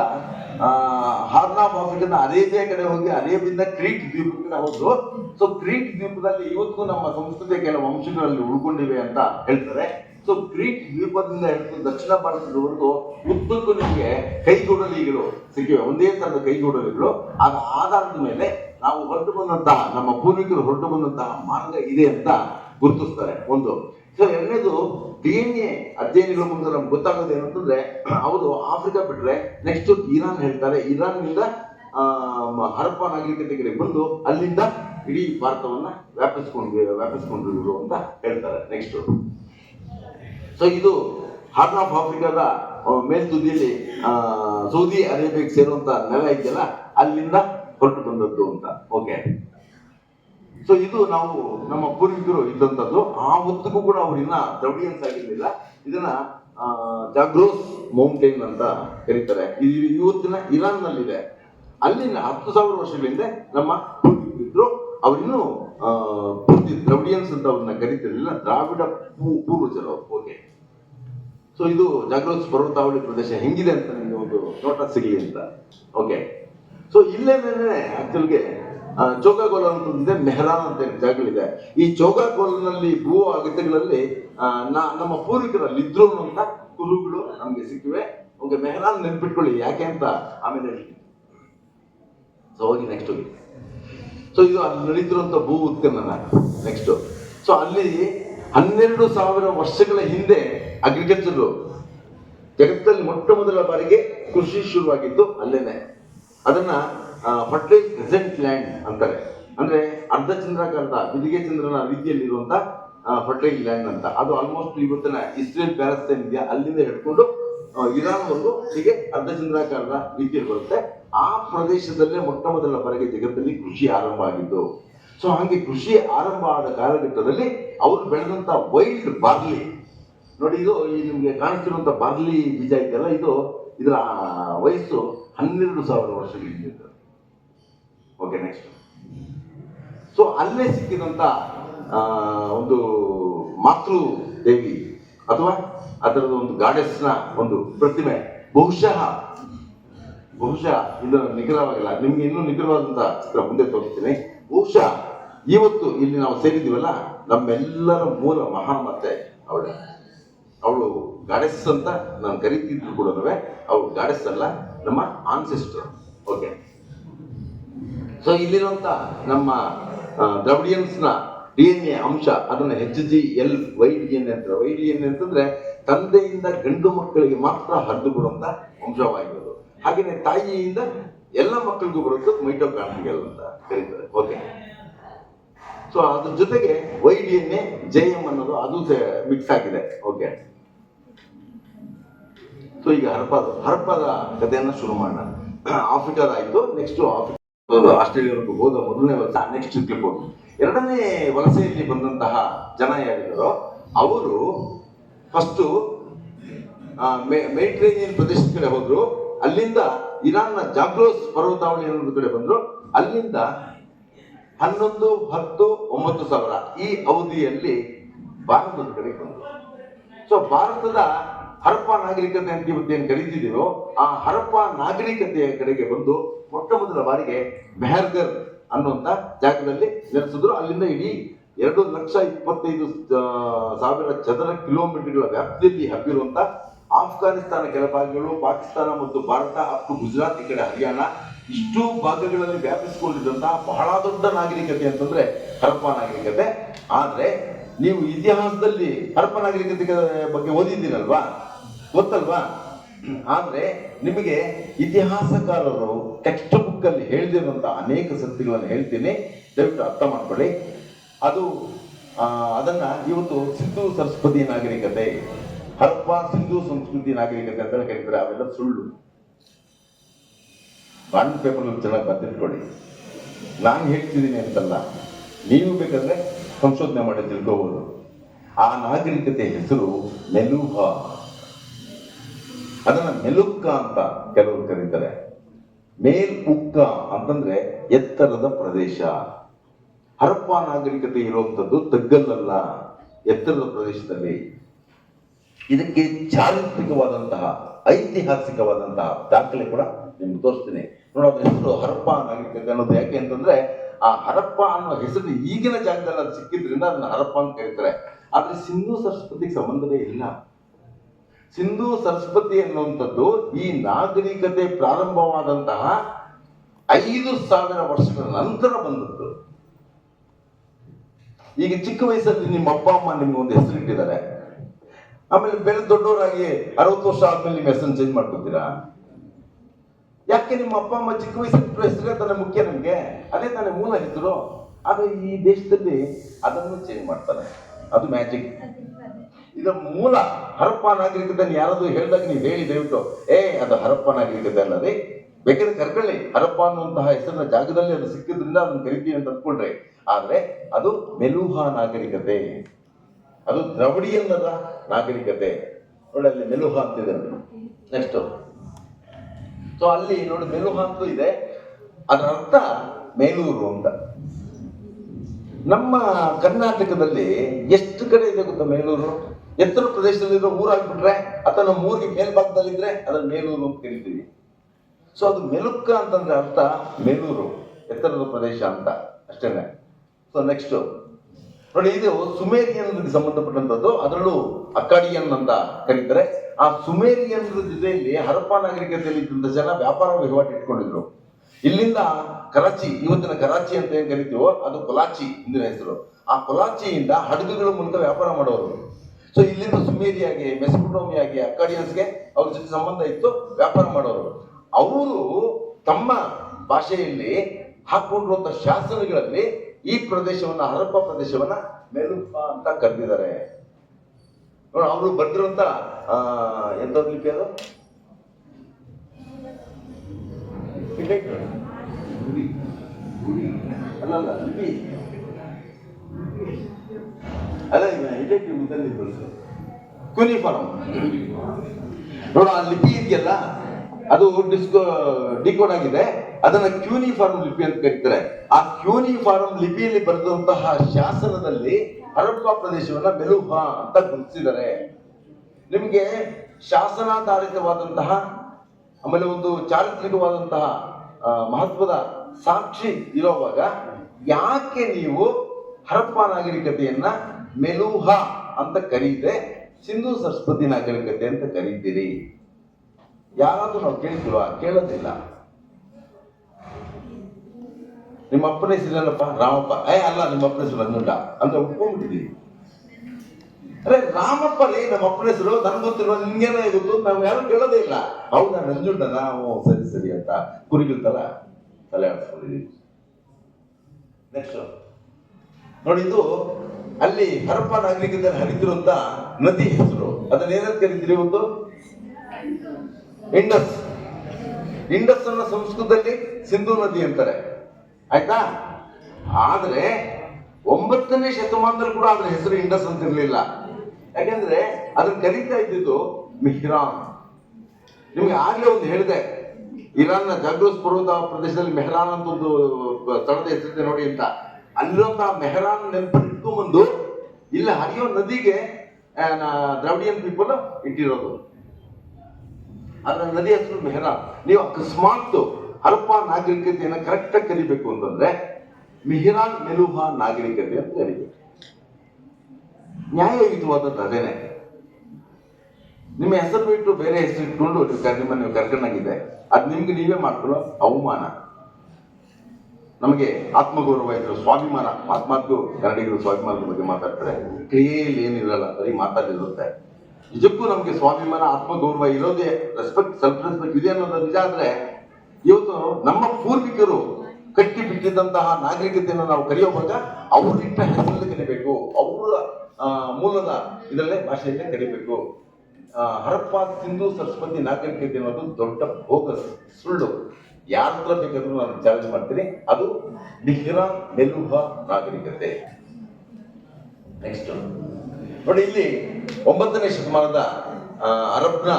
ಹಾರ್ನ್ ಆಫ್ ಆಫ್ರಿಕಾದ ಅರೇಬಿಯಾ ಕಡೆ ಹೋಗಿ ಅರೇಬಿಯಿಂದ ಕ್ರೀಟ್ ದ್ವೀಪಕ್ಕೆ ಹೋದ್ರು. ಸೊ ಕ್ರೀಟ್ ದ್ವೀಪದಲ್ಲಿ ಇವತ್ತು ನಮ್ಮ ಸಂಸ್ಕೃತಿಯ ಕೆಲವು ಅಂಶಗಳಲ್ಲಿ ಉಳ್ಕೊಂಡಿವೆ ಅಂತ ಹೇಳ್ತಾರೆ. ಸೊ ಗ್ರೀಕ್ ದ್ವೀಪದಿಂದ ಹಿಡಿದು ದಕ್ಷಿಣ ಭಾರತದವರೆಗೂ ಉದ್ದಕ್ಕೂ ನಿಮಗೆ ಕೈಗೊಡಲಿಗಳು ಸಿಕ್ಕಿವೆ. ಒಂದೇ ತರದ ಕೈಗೊಡಲಿಗಳು. ಅದ ಆಧಾರದ ಮೇಲೆ ನಾವು ಹೊರಟು ಬಂದಂತಹ ನಮ್ಮ ಪೂರ್ವಿಕರು ಹೊರಟು ಬಂದಂತಹ ಮಾರ್ಗ ಇದೆ ಅಂತ ಗುರುತಿಸ್ತಾರೆ. ಒಂದು. ಸೊ ಎರಡನೇದು ಡಿ ಎನ್ ಎ ಅಧ್ಯಯನಗಳ ಮುಂದೆ ನಮ್ಗೆ ಗೊತ್ತಾಗೋದು ಏನಂತಂದ್ರೆ ಅವರು ಆಫ್ರಿಕಾ ಬಿಟ್ರೆ ನೆಕ್ಸ್ಟ್ ಇರಾನ್ ಹೇಳ್ತಾರೆ. ಇರಾನ್ನಿಂದ ಹರಪ್ಪ ನಾಗರಿಕತೆಗೆ ಬಂದು ಅಲ್ಲಿಂದ ಇಡೀ ಭಾರತವನ್ನ ವ್ಯಾಪಿಸ್ಕೊಂಡು ವ್ಯಾಪಿಸ್ಕೊಂಡ್ರು ಇವರು ಅಂತ ಹೇಳ್ತಾರೆ. ನೆಕ್ಸ್ಟ್ ಸೊ ಇದು ಹಾರ್ಟ್ ಆಫ್ ಆಫ್ರಿಕಾದ ಮೇಲ್ ಮೇಲ್ತುದಿಯಲ್ಲಿ ಸೌದಿ ಅರೇಬಿಯಾಗೆ ಸೇರುವಂತ ನೆಲ ಇದೆಯಲ್ಲ, ಅಲ್ಲಿಂದ ಹೊರಟು ಬಂದದ್ದು ಅಂತ. ಓಕೆ ಸೊ ಇದು ನಾವು ನಮ್ಮ ಪೂರ್ವಿಕರು ಇದ್ದಂಥದ್ದು. ಆ ಹೊತ್ತಿಗೂ ಕೂಡ ಅವ್ರು ಇನ್ನ ದ್ರವಿಡಿಯನ್ಸ್ ಆಗಿರ್ಲಿಲ್ಲ. ಇದನ್ನ ಜಾಗ್ರೋಸ್ ಮೌಂಟೇನ್ ಅಂತ ಕರೀತಾರೆ. ಇದು ಇವತ್ತಿನ ಇರಾನ್ ನಲ್ಲಿದೆ. ಅಲ್ಲಿನ ಹತ್ತು ಸಾವಿರ ವರ್ಷಗಳಿಂದ ನಮ್ಮ ಪೂರ್ವಿಕರು ಅವರಿನ್ನೂ ಪೂರ್ತಿ ದ್ರವಿಡಿಯನ್ಸ್ ಅಂತ ಅವ್ರನ್ನ ಕರೀತಿರ್ಲಿಲ್ಲ ದ್ರಾವಿಡ ಪೂರ್ವಜರು ಓಕೆ ಸೊ ಇದು ಜಾಗ್ರೋಸ್ ಪರ್ವತಾವಳಿ ಪ್ರದೇಶ ಹೆಂಗಿದೆ ಅಂತ ನಿಮಗೆ ಒಂದು ನೋಟ ಸಿಗ್ಲಿ ಅಂತ. ಓಕೆ ಸೊ ಇಲ್ಲೇನೆ ಆಕ್ಚುಲ್ಗೆ ಚೌಕಾಗೋಲ ಅಂತಂದಿದೆ ಮೆಹರಾನ್ ಅಂತ ಜಾಗಗಳಿದೆ ಈ ಚೌಕಾಗೋಲನಲ್ಲಿ ಭೂ ಅಗತ್ಯಗಳಲ್ಲಿ ನಮ್ಮ ಪೂರ್ವಿಕರಲ್ಲಿ ಇದ್ರು ಅಂತ ಕುರುಗಳು ನಮ್ಗೆ ಸಿಕ್ಕಿವೆ. ಓಕೆ ಮೆಹರಾನ್ ನೆನ್ಪಿಟ್ಕೊಳ್ಳಿ, ಯಾಕೆ ಅಂತ ಆಮೇಲೆ ಹೇಳ್ತೀನಿ. ಸೊ ಹೋಗಿ ನೆಕ್ಸ್ಟ್ ಹೋಗಿ. ಸೊ ಇದು ಅಲ್ಲಿ ನಡೀತಿರುವಂಥ ಭೂ ಉತ್ಖನನ ನೆಕ್ಸ್ಟ್ ಸೊ ಅಲ್ಲಿ ಹನ್ನೆರಡು ಸಾವಿರ ವರ್ಷಗಳ ಹಿಂದೆ ಅಗ್ರಿಕಲ್ಚರು ಜಗತ್ತಲ್ಲಿ ಮೊಟ್ಟ ಮೊದಲ ಬಾರಿಗೆ ಕೃಷಿ ಶುರುವಾಗಿದ್ದು ಅಲ್ಲೇನೆ. ಅದನ್ನ ಫರ್ಟೈಲ್ ಕ್ರೆಸೆಂಟ್ ಲ್ಯಾಂಡ್ ಅಂತಾರೆ. ಅಂದ್ರೆ ಅರ್ಧ ಚಂದ್ರಾಕಾರದ ಬಿದಿಗೆ ಚಂದ್ರನ ರೀತಿಯಲ್ಲಿರುವಂತ ಫರ್ಟೈಲ್ ಲ್ಯಾಂಡ್ ಅಂತ. ಅದು ಆಲ್ಮೋಸ್ಟ್ ಇವತ್ತಿನ ಇಸ್ರೇಲ್ ಪ್ಯಾಲೆಸ್ತೈನ್ ಇದೆಯಾ ಅಲ್ಲಿಂದ ಹಿಡ್ಕೊಂಡು ಇರಾನ್ ಒಂದು ಹೀಗೆ ಅರ್ಧ ಚಂದ್ರಾಕಾರದ ರೀತಿಯಲ್ಲಿ ಬರುತ್ತೆ. ಆ ಪ್ರದೇಶದಲ್ಲೇ ಮೊಟ್ಟ ಮೊದಲ ಬಾರಿಗೆ ಜಗತ್ತಲ್ಲಿ ಕೃಷಿ ಆರಂಭ ಆಗಿದ್ದು ಸೊ ಹಾಗೆ ಕೃಷಿ ಆರಂಭ ಆದ ಕಾಲಘಟ್ಟದಲ್ಲಿ ಅವರು ಬೆಳೆದಂತ ವೈಲ್ಡ್ ಬಾರ್ಲಿ. ನೋಡಿ ಇದು ನಿಮಗೆ ಕಾಣಿಸ್ತಿರುವಂತ ಬಾರ್ಲಿ ಬೀಜ ಇದೆಯಲ್ಲ ಇದು ಇದರ ವಯಸ್ಸು ಹನ್ನೆರಡು ಸಾವಿರ ವರ್ಷಗಳಿಂದ ಓಕೆ ನೆಕ್ಸ್ಟ್ ಸೊ ಅಲ್ಲೇ ಸಿಕ್ಕಿದಂತ ಒಂದು ಮಾತೃ ದೇವಿ, ಅಥವಾ ಅದರದ್ದು ಒಂದು ಗಾಡೆಸ್ನ ಒಂದು ಪ್ರತಿಮೆ, ಬಹುಶಃ ಬಹುಶಃ ಇದು ನಿಖರವಾಗಿಲ್ಲ. ನಿಮ್ಗೆ ಇನ್ನೂ ನಿಖರವಾದಂತಹ ಚಿತ್ರ ಮುಂದೆ ತೋರಿಸ್ತೀನಿ. ಬಹುಶಃ ಇವತ್ತು ಇಲ್ಲಿ ನಾವು ಸೇರಿದ್ದೀವಲ್ಲ, ನಮ್ಮೆಲ್ಲರ ಮೂಲ ಮಹಾಮತೆ ಅವಳೆ. ಅವಳು ಗಾಡೆಸ್ ಅಂತ ನಾನು ಕರಿತಿದ್ರು ಕೂಡ ಅವಳು ಗಾಡೆಸ್ ಅಲ್ಲ, ನಮ್ಮ ಆನ್ಸೆಸ್ಟರ್ ಓಕೆ ಸೊ ಇಲ್ಲಿರುವಂತ ನಮ್ಮ ದ್ರವಡಿಯನ್ಸ್ನ ಡಿ ಎನ್ ಎ ಅಂಶ, ಅದನ್ನ H G L Y D N A Y D N A ಅಂತಂದ್ರೆ ತಂದೆಯಿಂದ ಗಂಡು ಮಕ್ಕಳಿಗೆ ಮಾತ್ರ ಹರಿದು ಬಿಡುವಂತ ಅಂಶವಾಗಿರೋದು. ಹಾಗೇನೆ ತಾಯಿಯಿಂದ ಎಲ್ಲ ಮಕ್ಕಳಿಗೂ ಬರುತ್ತೆ ಮೈಟೋಕಾಂಡ್ರಿಯಲ್ ಅಂತ ಕರೀತಾರೆ. ಓಕೆ ಸೊ ಅದ್ರ ಜೊತೆಗೆ Y D N A J M ಅನ್ನೋದು ಅದು ಮಿಕ್ಸ್ ಆಗಿದೆ. ಓಕೆ ಸೊ ಈಗ ಹರಪಾದ ಹರಪಾದ ಕಥೆಯನ್ನ ಶುರು ಮಾಡೋಣ. ಆಫ್ರಿಕಾದ ಆಯ್ತು ನೆಕ್ಸ್ಟ್ ಆಸ್ಟ್ರೇಲಿಯಾವರೆಗೂ ಹೋದ ಮೊದಲನೇ ವರ್ಷ ನೆಕ್ಸ್ಟ್ ಕ್ಲಿಪ್ ಎರಡನೇ ವಲಸೆಯಲ್ಲಿ ಬಂದಂತಹ ಜನ ಯಾರಿದ್ದಾರೋ ಅವರು ಫಸ್ಟು ಮೆಡಿಟರೇನಿಯನ್ ಪ್ರದೇಶದ ಕಡೆ ಹೋದ್ರು. ಅಲ್ಲಿಂದ ಇರಾನ್ನ ಜಾಗ್ರೋಸ್ ಪರ್ವತಾವಳಿ ಕಡೆ ಬಂದ್ರು. ಅಲ್ಲಿಂದ ಹನ್ನೊಂದು, ಹತ್ತು, ಒಂಬತ್ತು ಸಾವಿರ ಈ ಅವಧಿಯಲ್ಲಿ ಭಾರತದ ಕಡೆ ಬಂದರು. ಸೊ ಭಾರತದ ಹರಪ್ಪ ನಾಗರಿಕತೆ ಅಂತ ಇವತ್ತೇನು ಕರೀತಿದ್ದೀವೋ ಆ ಹರಪ್ಪ ನಾಗರಿಕತೆಯ ಕಡೆಗೆ ಬಂದು ಮೊಟ್ಟ ಮೊದಲ ಬಾರಿಗೆ ಮೆಹರ್ಗರ್ ಅನ್ನುವಂಥ ಜಾಗದಲ್ಲಿ ನೆಲೆಸಿದ್ರು. ಅಲ್ಲಿಂದ ಇಡೀ ಎರಡು ಲಕ್ಷ ಇಪ್ಪತ್ತೈದು ಸಾವಿರ ಚದರ ಕಿಲೋಮೀಟರ್ಗಳ ವ್ಯಾಪ್ತಿಯಲ್ಲಿ ಹಬ್ಬಿರುವಂತ ಆಫ್ಘಾನಿಸ್ತಾನ ಕೆಲ ಭಾಗಗಳು, ಪಾಕಿಸ್ತಾನ ಮತ್ತು ಭಾರತ ಅಪ್ ಟು ಗುಜರಾತ್ ಈ ಕಡೆ ಹರಿಯಾಣ ಇಷ್ಟು ಭಾಗಗಳಲ್ಲಿ ವ್ಯಾಪಿಸಿಕೊಂಡಿದ್ದಂತಹ ಬಹಳ ದೊಡ್ಡ ನಾಗರಿಕತೆ ಅಂತಂದ್ರೆ ಹರಪ್ಪ ನಾಗರಿಕತೆ. ಆದ್ರೆ ನೀವು ಇತಿಹಾಸದಲ್ಲಿ ಹರಪ್ಪ ನಾಗರಿಕತೆ ಬಗ್ಗೆ ಓದಿದ್ದೀರಲ್ವಾ? ಗೊತ್ತಲ್ವಾ? ಆದ್ರೆ ನಿಮಗೆ ಇತಿಹಾಸಕಾರರು ಟೆಕ್ಸ್ಟ್ ಬುಕ್ ಅಲ್ಲಿ ಹೇಳಿದಿರುವಂತಹ ಅನೇಕ ಸತ್ಯಗಳನ್ನು ಹೇಳ್ತೀನಿ. ದಯವಿಟ್ಟು ಅರ್ಥ ಮಾಡ್ಕೊಳ್ಳಿ. ಅದು ಅದನ್ನ ಇವತ್ತು ಸಿದ್ದು ಸರಸ್ವತಿ ನಾಗರಿಕತೆ ಹರಪ್ಪ ಸಿಂಧು ಸಂಸ್ಕೃತಿ ನಾಗರಿಕತೆ ಅಂತ ಕರೀತಾರೆ ಅವೆಲ್ಲ ಸುಳ್ಳು. ಬಾಂಡ್ ಪೇಪರ್ ಚೆನ್ನಾಗಿ ಬರ್ತಿಟ್ಕೊಳ್ಳಿ ನಾನು ಹೇಳ್ತಿದ್ದೀನಿ ಅಂತಲ್ಲ, ನೀವು ಬೇಕಂದ್ರೆ ಸಂಶೋಧನೆ ಮಾಡಿ ತಿಳ್ಕೋಬಹುದು ಆ ನಾಗರಿಕತೆ ಹೆಸರು ಮೆಲುಹ ಅದನ್ನ ಮೆಲುಕ್ಕ ಅಂತ ಕೆಲವರು ಕರೀತಾರೆ. ಮೇಲ್ ಉಕ್ಕ ಅಂತಂದ್ರೆ ಎತ್ತರದ ಪ್ರದೇಶ. ಹರಪ್ಪ ನಾಗರಿಕತೆ ಇರುವಂತದ್ದು ತಗ್ಗಲ್ಲಲ್ಲ, ಎತ್ತರದ ಪ್ರದೇಶದಲ್ಲಿ. ಇದಕ್ಕೆ ಚಾರಿತ್ರಿಕವಾದಂತಹ, ಐತಿಹಾಸಿಕವಾದಂತಹ ದಾಖಲೆ ಕೂಡ ನಿಮ್ಗೆ ತೋರಿಸ್ತೀನಿ. ನೋಡೋದ್ರ ಹೆಸರು ಹರಪ್ಪ ನಾಗರಿಕತೆ ಅನ್ನೋದು ಯಾಕೆ ಅಂತಂದ್ರೆ, ಆ ಹರಪ್ಪ ಅನ್ನೋ ಹೆಸರು ಈಗಿನ ಜಾಗದಲ್ಲಿ ಅದು ಸಿಕ್ಕಿದ್ರಿಂದ ಅದನ್ನ ಹರಪ್ಪ ಅಂತ ಕರೀತಾರೆ ಆದ್ರೆ ಸಿಂಧೂ ಸರಸ್ವತಿಗೆ ಸಂಬಂಧವೇ ಇಲ್ಲ. ಸಿಂಧೂ ಸರಸ್ವತಿ ಅನ್ನುವಂಥದ್ದು ಈ ನಾಗರಿಕತೆ ಪ್ರಾರಂಭವಾದಂತಹ ಐದು ಸಾವಿರ ವರ್ಷಗಳ ನಂತರ ಬಂದದ್ದು. ಈಗ ಚಿಕ್ಕ ವಯಸ್ಸಲ್ಲಿ ನಿಮ್ಮ ಅಪ್ಪ, ಅಮ್ಮ ನಿಮ್ಗೆ ಒಂದು ಹೆಸರು ಇಟ್ಟಿದ್ದಾರೆ ಆಮೇಲೆ ಬೇರೆ ದೊಡ್ಡವರಾಗಿ ಅರವತ್ತು ವರ್ಷ ಆದ್ಮೇಲೆ ನಿಮ್ಮ ಹೆಸರು ಚೇಂಜ್ ಮಾಡ್ಕೊತೀರಾ? ಯಾಕೆ ನಿಮ್ಮ ಅಪ್ಪ, ಅಮ್ಮ ಚಿಕ್ಕ ವಯಸ್ಸಿಟ್ಟು ಹೆಸರೇ ತಾನೇ ಮುಖ್ಯ ನಮ್ಗೆ? ಅದೇ ತಾನೇ ಮೂಲ ಹೆಸರು ಆದರೆ ಈ ದೇಶದಲ್ಲಿ ಅದನ್ನು ಚೇಂಜ್ ಮಾಡ್ತಾರೆ. ಅದು ಮ್ಯಾಜಿಕ್ ಇದರ ಮೂಲ ಹರಪ್ಪ ನಾಗರಿಕತೆ ಯಾರಾದ್ರೂ ಹೇಳಿದಾಗ ನೀವು ಹೇಳಿ ದಯವಿಟ್ಟು. ಏ, ಅದು ಹರಪ್ಪ ನಾಗರಿಕತೆ ಅಲ್ಲ ರೀ. ಬೇಕಾದ್ರೆ ಕರ್ಕೊಳ್ಳಿ. ಹರಪ್ಪ ಅನ್ನುವಂತಹ ಹೆಸರಿನ ಜಾಗದಲ್ಲಿ ಅದು ಸಿಕ್ಕಿದ್ರಿಂದ ಅದನ್ನ ಕರಿತೀವಿ ಅಂತ ಅಂದ್ಕೊಂಡ್ರೆ. ಆದ್ರೆ ಅದು ಮೆಲುಹ ನಾಗರಿಕತೆ. ಅದು ದ್ರವಿಡಿಯನ್ನರ ನಾಗರಿಕತೆ. ನೋಡಿ ಅಲ್ಲಿ ಮೆಲುಹ ಅಂತಿದೆ ನೆಕ್ಸ್ಟ್ ಸೊ ಅಲ್ಲಿ ನೋಡಿ ಮೆಲುಹ ಅಂತೂ ಇದೆ. ಅದರ ಅರ್ಥ ಮೇಲೂರು ಅಂತ. ನಮ್ಮ ಕರ್ನಾಟಕದಲ್ಲಿ ಎಷ್ಟು ಕಡೆ ಇದೆ ಗೊತ್ತಾ ಮೇಲೂರು? ಎತ್ತರ ಪ್ರದೇಶದಲ್ಲಿರೋ ಊರಾಗ್ಬಿಟ್ರೆ ಅಥವಾ ನಮ್ಮ ಊರಿಗೆ ಮೇಲ್ಭಾಗದಲ್ಲಿದ್ರೆ ಅದನ್ನ ಮೇಲೂರು ಅಂತ ಕರಿತೀವಿ. ಸೊ ಅದು ಮೆಲುಕ ಅಂತಂದ್ರೆ ಅರ್ಥ ಮೇಲೂರು, ಎತ್ತರದ ಪ್ರದೇಶ ಅಂತ. ಅಷ್ಟೇನೆ. ಸೊ ನೆಕ್ಸ್ಟ್ ನೋಡಿ, ಇದು ಸುಮೇರಿಯನ್ ಸಂಬಂಧಪಟ್ಟಂತದ್ದು ಅದರಲ್ಲೂ ಅಕ್ಕಾಡಿಯನ್ ಅಂತ ಕರೀತಾರೆ. ಆ ಸುಮೇರಿಯನ್ ಜೊತೆಯಲ್ಲಿ ಹರಪ್ಪ ನಾಗರಿಕತೆಯಲ್ಲಿ ಇದ್ದಂತ ಜನ ವ್ಯಾಪಾರ ವಹಿವಾಟು ಇಟ್ಕೊಂಡಿದ್ರು. ಇಲ್ಲಿಂದ ಕರಾಚಿ, ಇವತ್ತಿನ ಕರಾಚಿ ಅಂತ ಏನ್ ಕರಿತೀವೋ, ಅದು ಕೊಲಾಚಿ ಇಂದಿನ ಹೆಸರು. ಆ ಕೊಲಾಚಿಯಿಂದ ಹಡಗುಗಳ ಮೂಲಕ ವ್ಯಾಪಾರ ಮಾಡೋರು. ಸೊ ಇಲ್ಲಿಂದ ಸುಮೇರಿಯಾಗಿ ಮೆಸಪುಟೋಮಿಯಾಗಿ ಅಕ್ಕಾಡಿಯನ್ಸ್ಗೆ ಅವ್ರ ಜೊತೆ ಸಂಬಂಧ ಇತ್ತು, ವ್ಯಾಪಾರ ಮಾಡೋರು. ಅವರು ತಮ್ಮ ಭಾಷೆಯಲ್ಲಿ ಹಾಕೊಂಡಿರುವಂತ ಶಾಸನಗಳಲ್ಲಿ ಈ ಪ್ರದೇಶವನ್ನ ಹರಪ್ಪ ಪ್ರದೇಶವನ್ನ ಮೆಲುಪ ಅಂತ ಕರೆದಿದ್ದಾರೆ. ನೋಡಿ ಅವರು ಬರ್ದಿರುವಂತ ಎಂತದ್ ಲಿಪಿ ಅದು. ಅಲ್ಲ ಅಲ್ಲ ಲಿಪಿ ಮುಂದೆ ಕ್ಯೂನಿಫಾರ್ಮ್ ನೋಡು ಆ ಲಿಪಿ ಇದೆಯಲ್ಲ? ಅದು ಡಿಸ್ಕೋ ಡಿಕೋಡ್ ಆಗಿದೆ. ಅದನ್ನ ಕ್ಯೂನಿಫಾರ್ಮ್ ಲಿಪಿ ಅಂತ ಕರೀತಾರೆ. ಆ ಕ್ಯೂನಿಫಾರ್ಮ್ ಲಿಪಿಯಲ್ಲಿ ಬರೆದಂತಹ ಶಾಸನದಲ್ಲಿ ಹರಪ್ಪ ಪ್ರದೇಶವನ್ನ ಮೆಲುಹ ಅಂತ ಗುರುತಿಸಿದ್ದಾರೆ. ನಿಮಗೆ ಶಾಸನಾಧಾರಿತವಾದಂತಹ, ಆಮೇಲೆ ಒಂದು ಚಾರಿತ್ರಿಕವಾದಂತಹ ಮಹತ್ವದ ಸಾಕ್ಷಿ ಇರೋವಾಗ ಯಾಕೆ ನೀವು ಹರಪ್ಪ ನಾಗರಿಕತೆಯನ್ನ ಮೆಲುಹ ಅಂತ ಕರೀದೆ, ಸಿಂಧು ಸರಸ್ವತಿ ನಾಗರಿಕತೆ ಅಂತ ಕರೀತೀರಿ? ಯಾರಾದ್ರೂ ನಾವು ಕೇಳ್ತೀವಾ ಕೇಳೋದಿಲ್ಲ. ನಿಮ್ಮ ಅಪ್ಪನ ಹೆಸರೇನಪ್ಪ ರಾಮಪ್ಪ. ಏ, ಅಲ್ಲ ನಿಮ್ಮ ಅಪ್ಪನ ಹೆಸರು ನಂಜುಂಡ ಅಂತ ಒಪ್ಕೊಂಡ್ಬಿಟ್ಟಿದ್ವಿ. ಅರೆ, ರಾಮಪ್ಪ ರೀ ನಮ್ಮ ಅಪ್ಪನ ಹೆಸರು ನನ್ಗೆ ಗೊತ್ತಿರೋ ನಿಮ್ಗೇನೋ ಗೊತ್ತು, ನಾವು ಯಾರು ಕೇಳೋದೇ ಇಲ್ಲ. ಹೌದಾ ನಂಜುಂಡನ ನಾವು ಸರಿ ಸರಿ ಅಂತ ಕುರಿಗಳ ತಲೆ ಆಡ್ಸ್ಕೊಂಡಿದ್ವಿ. ನೆಕ್ಸ್ಟ್ ನೋಡಿ, ಇದು ಅಲ್ಲಿ ಹರಪ್ಪ ನಾಗರಿಕದಲ್ಲಿ ಹರಿತಿರುವಂತ ನದಿ ಹೆಸರು. ಅದನ್ನ ಏನಂತ ಕರಿತೀರಿ ಇವತ್ತು? ಇಂಡಸ್. ಇಂಡಸ್ ಅನ್ನ ಸಂಸ್ಕೃತದಲ್ಲಿ ಸಿಂಧು ನದಿ ಅಂತಾರೆ. ಆಯ್ತಾ? ಆದ್ರೆ ಒಂಬತ್ತನೇ ಶತಮಾನದಲ್ಲಿ ಕೂಡ ಅದ್ರ ಹೆಸರು ಇಂಡಸ್ ಅಂತ ಇರಲಿಲ್ಲ ಯಾಕೆಂದ್ರೆ ಅದನ್ನ ಕರೀತಾ ಇದ್ದಿದ್ದು ಮಿಹ್ರಾನ್. ನಿಮ್ಗೆ ಆಗ್ಲೇ ಒಂದು ಹೇಳಿದೆ, ಇರಾನ್ನ ಜಾಗ್ರೋಸ್ ಪರ್ವತ ಪ್ರದೇಶದಲ್ಲಿ ಮೆಹರಾನ್ ಅಂತ ಒಂದು ಸ್ಥಳದ ಹೆಸರಿದೆ ನೋಡಿ ಅಂತ. ಅಲ್ಲಿರುವಂತಹ ಮೆಹರಾನ್ ನೆನಪನ್ನು ಬಂದು ಇಲ್ಲಿ ಹರಿಯೋ ನದಿಗೆ ದ್ರಾವಿಡಿಯನ್ ಪೀಪಲ್ ಇಟ್ಟಿರೋದು ಅದರ ನದಿ ಹೆಸರು ಮೆಹರಾ ನೀವು ಅಕಸ್ಮಾತ್ ಹರಪ್ಪ ನಾಗರಿಕತೆಯನ್ನು ಕರೆಕ್ಟ್ ಆಗಿ ಕರಿಬೇಕು ಅಂತಂದ್ರೆ ಮಿಹಿರಾನ್ ಮೆಲುಹ ನಾಗರಿಕತೆ ಅಂತ ಕರಿಬೇಕು. ನ್ಯಾಯಯುತವಾದದ್ದು ಅದೇನೆ ನಿಮ್ಮ ಹೆಸರು ಬಿಟ್ಟು ಬೇರೆ ಹೆಸರು ಇಟ್ಕೊಂಡು ಕರ್- ನೀವು ಕರ್ಕೊಂಡಾಗಿದೆ, ಅದು ನಿಮ್ಗೆ ನೀವೇ ಮಾಡ್ಕೊಳ್ಳೋ ಅವಮಾನ. ನಮಗೆ ಆತ್ಮಗೌರವ ಇದ್ರು ಸ್ವಾಭಿಮಾನ. ಮಾತ್ಮಾತ್ಗೂ ಕನ್ನಡಿಗರು ಸ್ವಾಭಿಮಾನದ ಬಗ್ಗೆ ಮಾತಾಡ್ತಾರೆ. ಕ್ರಿಯೆಯಲ್ಲಿ ಏನಿರಲ್ಲ, ಬರೀ ಮಾತಾಡಿರುತ್ತೆ. ನಿಜಕ್ಕೂ ನಮಗೆ ಸ್ವಾಭಿಮಾನ, ಆತ್ಮಗೌರವ ಇರೋದೇ ರೆಸ್ಪೆಕ್ಟ್ ಸೆಲ್ಫ್ ರೆಸ್ಪೆಕ್ಟ್ ಇದೆ ಅನ್ನೋದು ನಿಜ ಆದ್ರೆ ಇವತ್ತು ನಮ್ಮ ಪೂರ್ವಿಕರು ಕಟ್ಟಿ ಬಿಟ್ಟಿದ್ದಂತಹ ನಾಗರಿಕತೆಯನ್ನು ನಾವು ಕರೆಯುವಾಗ ಅವರಿಟ್ಟ ಹೆಸರಲ್ಲಿ ಕರಿಬೇಕು ಅವರ ಮೂಲದ ಇದರಲ್ಲೇ ಭಾಷೆಯಲ್ಲೇ ಕರಿಬೇಕು ಹರಪ್ಪ ಸಿಂಧು ಸರಸ್ವತಿ ನಾಗರಿಕತೆ ಅನ್ನೋದು ದೊಡ್ಡ ಫೋಕಸ್ ಸುಳ್ಳು. ಯಾರ ಬೇಕಾದ್ರೂ ನಾನು ಚಾಲೆಂಜ್ ಮಾಡ್ತೀನಿ. ಅದು ನಿಖರ ಮೆಲುಹ ನಾಗರಿಕತೆ. ನೆಕ್ಸ್ಟ್ ನೋಡಿ ಇಲ್ಲಿ ಒಂಬತ್ತನೇ ಶತಮಾನದ ಅರಬ್ನ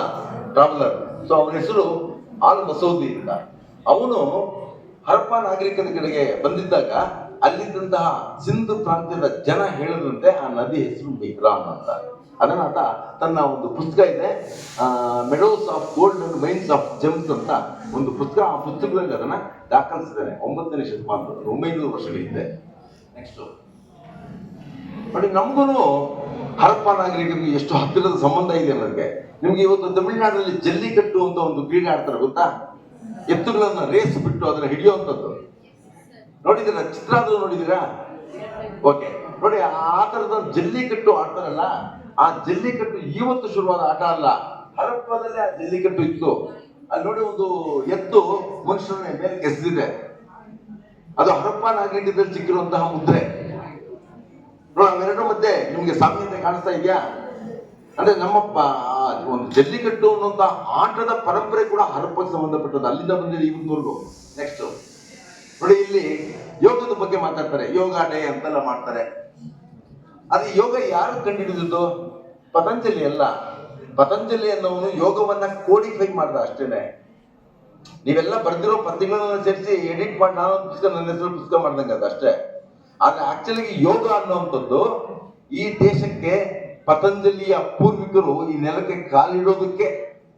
ಟ್ರಾವೆಲರ್ ಸೊ ಅವನ ಹೆಸರು ಆಲ್ ಮಸೌದಿ ಅಂತ. ಅವನು ಹರಪ್ಪ ನಾಗರಿಕತೆ ಕಡೆಗೆ ಬಂದಿದ್ದಾಗ ಅಲ್ಲಿದ್ದಂತಹ ಸಿಂಧು ಪ್ರಾಂತ್ಯದ ಜನ ಹೇಳಿದಂತೆ ಆ ನದಿ ಹೆಸರು ಮಿಹ್ರಾನ್ ಅಂತ. ಅದನ್ನ ಆತ ತನ್ನ ಒಂದು ಪುಸ್ತಕ ಇದೆ Meadows of Gold and Mines of Gems ಅಂತ ಒಂದು ಪುಸ್ತಕ. ಆ ಪುಸ್ತಕದಲ್ಲಿ ಅದನ್ನ ದಾಖಲಿಸಿದ್ದಾನೆ ಒಂಬತ್ತನೇ ಶತಮಾನದ, ಒಂಬೈನೂರು ವರ್ಷಗಳಿದೆ. ನೆಕ್ಸ್ಟ್ ನೋಡಿ, ನಮಗೂ ಹರಪ್ಪ ನಾಗರಿಕರಿಗೆ ಎಷ್ಟು ಹತ್ತಿರದ ಸಂಬಂಧ ಇದೆ ನನಗೆ ನಿಮ್ಗೆ ಇವತ್ತು ತಮಿಳುನಾಡಲ್ಲಿ ಜಲ್ಲಿಕಟ್ಟು ಅಂತ ಒಂದು ಕ್ರೀಡೆ ಆಡ್ತಾರೆ ಗೊತ್ತಾ? ಎತ್ತುಗಳನ್ನ ರೇಸ್ ಬಿಟ್ಟು ಅದನ್ನ ಹಿಡಿಯುವಂಥದ್ದು. ನೋಡಿದ್ದೀರಾ? ಚಿತ್ರ ಆದರೂ ನೋಡಿದಿರಾ ಓಕೆ ನೋಡಿ, ಆ ತರದ ಜಲ್ಲಿಕಟ್ಟು ಆಡ್ತಾರಲ್ಲ, ಆ ಜಲ್ಲಿಕಟ್ಟು ಇವತ್ತು ಶುರುವಾದ ಆಟ ಅಲ್ಲ. ಹರಪ್ಪದಲ್ಲೇ ಆ ಜಲ್ಲಿಕಟ್ಟು ಇತ್ತು. ಅಲ್ಲಿ ನೋಡಿ ಒಂದು ಎತ್ತು ಮನುಷ್ಯನ ಮೇಲೆ ಎಸೆದಿದೆ. ಅದು ಹರಪ್ಪ ನಾಗರಿಕದಲ್ಲಿ ಸಿಕ್ಕಿರುವಂತಹ ಮುದ್ರೆ. ಅವೆರಡರ ಮಧ್ಯೆ ನಿಮಗೆ ಸಾಮ್ಯತೆ ಕಾಣಿಸ್ತಾ ಇದೆಯಾ? ಅಂದ್ರೆ ನಮ್ಮ ಒಂದು ಜಲ್ಲಿಕಟ್ಟು ಅನ್ನುವಂತ ಆಟದ ಪರಂಪರೆ ಕೂಡ ಹರಪ್ಪಕ್ಕೆ ಸಂಬಂಧಪಟ್ಟದ್ದು. ಅಲ್ಲಿಂದ ಬಂದಿದೆ ಇವತ್ತಿನವರೆಗೂ ನೆಕ್ಸ್ಟ್ ನೋಡಿ, ಇಲ್ಲಿ ಯೋಗದ ಬಗ್ಗೆ ಮಾತಾಡ್ತಾರೆ. ಯೋಗ ಡೇ ಅಂತೆಲ್ಲ ಮಾಡ್ತಾರೆ. ಅದು ಯೋಗ ಯಾರು ಕಂಡುಹಿಡಿದಿದ್ದು ಪತಂಜಲಿ ಅಲ್ಲ. ಪತಂಜಲಿ ಅನ್ನೋನು ಯೋಗವನ್ನ ಕೋಡಿಫೈ ಮಾಡ್ದ ಅಷ್ಟೇನೆ. ನೀವೆಲ್ಲ ಬರ್ದಿರೋ ಪದ್ಯಗಳನ್ನ ಸೇರಿಸಿ ಎಡಿಟ್ ಮಾಡಿ, ನಾನು ಪುಸ್ತಕ, ನನ್ನ ಹೆಸರು ಪುಸ್ತಕ ಮಾಡ್ದಂಗೆ ಅದು ಅಷ್ಟೇ. ಆದ್ರೆ ಆಕ್ಚುಲಿ ಯೋಗ ಅನ್ನುವಂಥದ್ದು ಈ ದೇಶಕ್ಕೆ ಪತಂಜಲಿಯ ಪೂರ್ವಿಕರು ಈ ನೆಲಕ್ಕೆ ಕಾಲಿಡೋದಕ್ಕೆ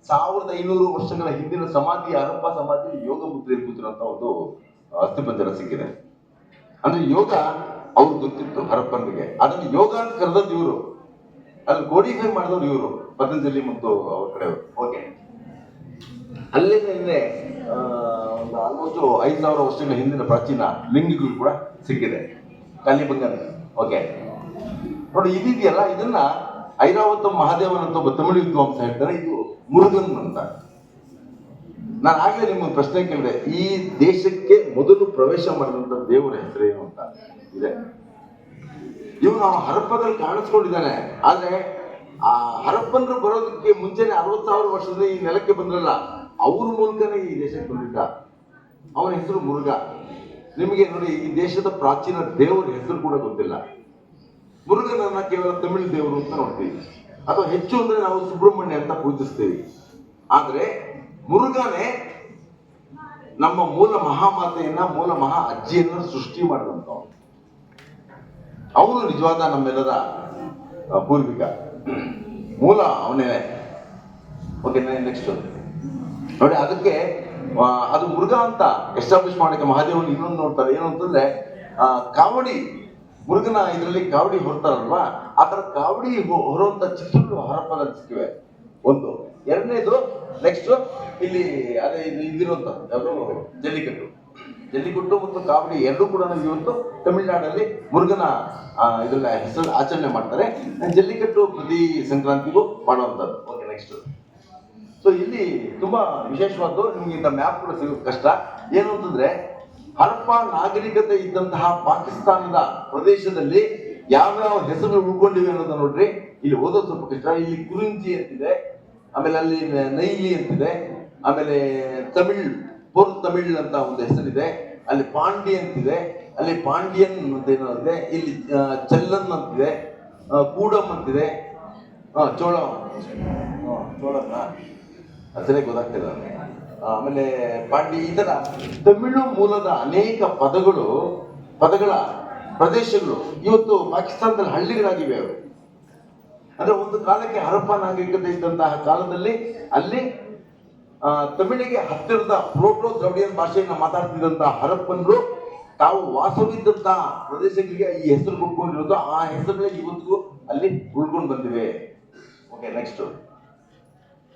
ಸಾವಿರದ ಐನೂರು ವರ್ಷಗಳ ಹಿಂದಿನ ಸಮಾಧಿ ಹರಪ್ಪ ಸಮಾಧಿ, ಯೋಗ ಮುದ್ರೆ ಕೂತಿರುವಂತ ಒಂದು ಅಸ್ಥಿಪಂಜರ ಸಿಕ್ಕಿದೆ. ಅಂದ್ರೆ ಯೋಗ ಅವ್ರು ಗೊತ್ತಿತ್ತು, ಹರಪ್ಪನಿಗೆ. ಅದನ್ನ ಯೋಗ ಅಂತ ಕರೆದದ್ದು ಇವರು. ಅಲ್ಲಿ ಕೋಡಿಫೈ ಮಾಡಿದವ್ರು ಇವರು, ಪತಂಜಲಿ ಮತ್ತು ಅವ್ರ ಕಡೆ ಓಕೆ ಅಲ್ಲಿಂದ ಹಿಂದೆ ಒಂದು ಆಲ್ಮೋಸ್ಟ್ ಐದು ಸಾವಿರ ವರ್ಷಗಳ ಹಿಂದಿನ ಪ್ರಾಚೀನ ಲಿಂಗಗಳು ಕೂಡ ಸಿಕ್ಕಿದೆ. ಕಲಿಬಂಗನ ಓಕೆ ನೋಡಿ, ಇದಿದೆಯಲ್ಲ, ಇದನ್ನ ಐರಾವತ ಮಹಾದೇವನ್ ಅಂತ ಒಬ್ಬ ತಮಿಳು ವಿದ್ವಾಂಸ ಹೇಳ್ತಾರೆ, ಇದು ಮುರುಗನ್ ಅಂತ ನಾನು ಆಗ್ಲೇ ನಿಮ್ಮ ಪ್ರಶ್ನೆ ಕೇಳಿದೆ. ಈ ದೇಶಕ್ಕೆ ಮೊದಲು ಪ್ರವೇಶ ಮಾಡಿದಂತ ದೇವರ ಹೆಸರೇನು ಅಂತ? ಇದೆ. ಇವನು ಹರಪ್ಪದಲ್ಲಿ ಕಾಣಿಸ್ಕೊಂಡಿದ್ದಾನೆ. ಆದ್ರೆ ಆ ಹರಪ್ಪನ್ರು ಬರೋದಕ್ಕೆ ಮುಂಚೆನೆ ಅರವತ್ ಸಾವಿರ ವರ್ಷದಲ್ಲಿ ಈ ನೆಲಕ್ಕೆ ಬಂದ್ರಲ್ಲ, ಅವ್ರ ಮೂಲಕನೇ ಈ ದೇಶಕ್ಕೆ ಬಂದಿದ್ದ. ಅವನ ಹೆಸರು ಮುರುಘ ನಿಮಗೆ ನೋಡಿ, ಈ ದೇಶದ ಪ್ರಾಚೀನ ದೇವರ ಹೆಸರು ಕೂಡ ಗೊತ್ತಿಲ್ಲ. ಮುರುಗನನ್ನ ಕೇವಲ ತಮಿಳು ದೇವರು ಅಂತ ನೋಡ್ತೀವಿ. ಅಥವಾ ಹೆಚ್ಚು ಅಂದ್ರೆ ನಾವು ಸುಬ್ರಹ್ಮಣ್ಯ ಅಂತ ಪೂಜಿಸ್ತೀವಿ. ಆದ್ರೆ ಮುರುಗನೇ ನಮ್ಮ ಮೂಲ ಮಹಾಮಾತೆಯನ್ನ, ಮೂಲ ಮಹಾ ಅಜ್ಜಿಯನ್ನ ಸೃಷ್ಟಿ ಮಾಡಿದಂತ ಅವನು ನಿಜವಾದ ನಮ್ಮೆಲ್ಲರ ಪೂರ್ವಿಕ. ಮೂಲ ಅವನೇ. ಓಕೆ ನೆಕ್ಸ್ಟ್ ನೋಡಿ, ಅದಕ್ಕೆ ಅದು ಮೃಗ ಅಂತ ಎಸ್ಟಾಬ್ಲಿಷ್ ಮಾಡಕ್ಕೆ ಮಹಾದೇವನ್ ಇನ್ನೊಂದು ನೋಡ್ತಾರೆ. ಏನು ಅಂತಂದ್ರೆ ಕಾವಡಿ ಮುರುಗನ ಇದರಲ್ಲಿ ಕಾವಡಿ ಹೊರ್ತಾರಲ್ವಾ? ಆ ತರ ಕಾವಡಿ ಹೊರುವಂತ ಚಿತ್ರಗಳು ಹರಪ್ಪದಲ್ಲಿ ಸಿಕ್ಕಿವೆ. ಒಂದು. ಎರಡನೇದು ನೆಕ್ಸ್ಟ್ ಇಲ್ಲಿ ಅದೇ ಇದು ಇದಿರುವಂತ ಯಾವುದು? ಜಲ್ಲಿಕಟ್ಟು. ಜಲ್ಲಿಕಟ್ಟು ಮತ್ತು ಕಾವಡಿ ಎರಡೂ ಕೂಡ ಇವತ್ತು ತಮಿಳುನಾಡಲ್ಲಿ ಮುರುಗನ ಇದನ್ನ ಹೆಸರು ಆಚರಣೆ ಮಾಡ್ತಾರೆ. ಜಲ್ಲಿಕಟ್ಟು ಪ್ರತಿ ಸಂಕ್ರಾಂತಿಗೂ ಮಾಡುವಂಥದ್ದು. ಓಕೆ ನೆಕ್ಸ್ಟ್ ಸೊ ಇಲ್ಲಿ ತುಂಬಾ ವಿಶೇಷವಾದ್ದು ನಿಮ್ಗೆ ಇಂಥ ಮ್ಯಾಪ್ ಕೂಡ ಸಿಗೋದು ಕಷ್ಟ. ಏನು ಅಂತಂದ್ರೆ ಹರಪ್ಪ ನಾಗರಿಕತೆ ಇದ್ದಂತಹ ಪಾಕಿಸ್ತಾನದ ಪ್ರದೇಶದಲ್ಲಿ ಯಾವ್ಯಾವ ಹೆಸರು ಉಳ್ಕೊಂಡಿವೆ ಅನ್ನೋದನ್ನ ನೋಡ್ರಿ. ಇಲ್ಲಿ ಓದೋ ಸ್ವಲ್ಪ ಕಷ್ಟ. ಇಲ್ಲಿ ಕುರಿಂಜಿ ಅಂತಿದೆ ಆಮೇಲೆ ಅಲ್ಲಿ ನೈಲಿ ಅಂತಿದೆ ಆಮೇಲೆ ತಮಿಳ್ ಪೊರ್ ತಮಿಳ್ ಅಂತ ಒಂದು ಹೆಸರಿದೆ. ಅಲ್ಲಿ ಪಾಂಡಿ ಅಂತಿದೆ ಅಲ್ಲಿ ಪಾಂಡಿಯನ್ ಅಂತ ಏನೋ ಇದೆ ಇಲ್ಲಿ ಚಲ್ಲನ್ ಅಂತಿದೆ ಕೂಡಮ್ ಕೂಡಂ ಅಂತಿದೆ. ಚೋಳ. ಆ, ಚೋಳನ ಸರಿಯಾಗಿ ಗೊತ್ತಾಗ್ತಿಲ್ಲ ಆಮೇಲೆ ಪಾಂಡಿ, ಈ ಥರ ತಮಿಳು ಮೂಲದ ಅನೇಕ ಪದಗಳು, ಪದಗಳ ಪ್ರದೇಶಗಳು ಇವತ್ತು ಪಾಕಿಸ್ತಾನದಲ್ಲಿ ಹಳ್ಳಿಗಳಾಗಿವೆ ಅವು ಅಂದ್ರೆ ಒಂದು ಕಾಲಕ್ಕೆ ಹರಪ್ಪ ನಾಗರಿಕತೆ ಇದ್ದಂತಹ ಕಾಲದಲ್ಲಿ ಅಲ್ಲಿ ತಮಿಳಿಗೆ ಹತ್ತಿರದ ಪ್ರೋಟೋ ದ್ರವಿಡಿಯನ್ ಭಾಷೆಯನ್ನು ಮಾತಾಡ್ತಿದ್ದಂತಹ ಹರಪ್ಪನರು ತಾವು ವಾಸವಿದ್ದಂತಹ ಪ್ರದೇಶಗಳಿಗೆ ಈ ಹೆಸರು ಕೊಟ್ಕೊಂಡಿರೋದು. ಆ ಹೆಸರುಗಳೇ ಇವತ್ತಿಗೂ ಅಲ್ಲಿ ಉಳ್ಕೊಂಡು ಬಂದಿವೆ. ಓಕೆ ನೆಕ್ಸ್ಟ್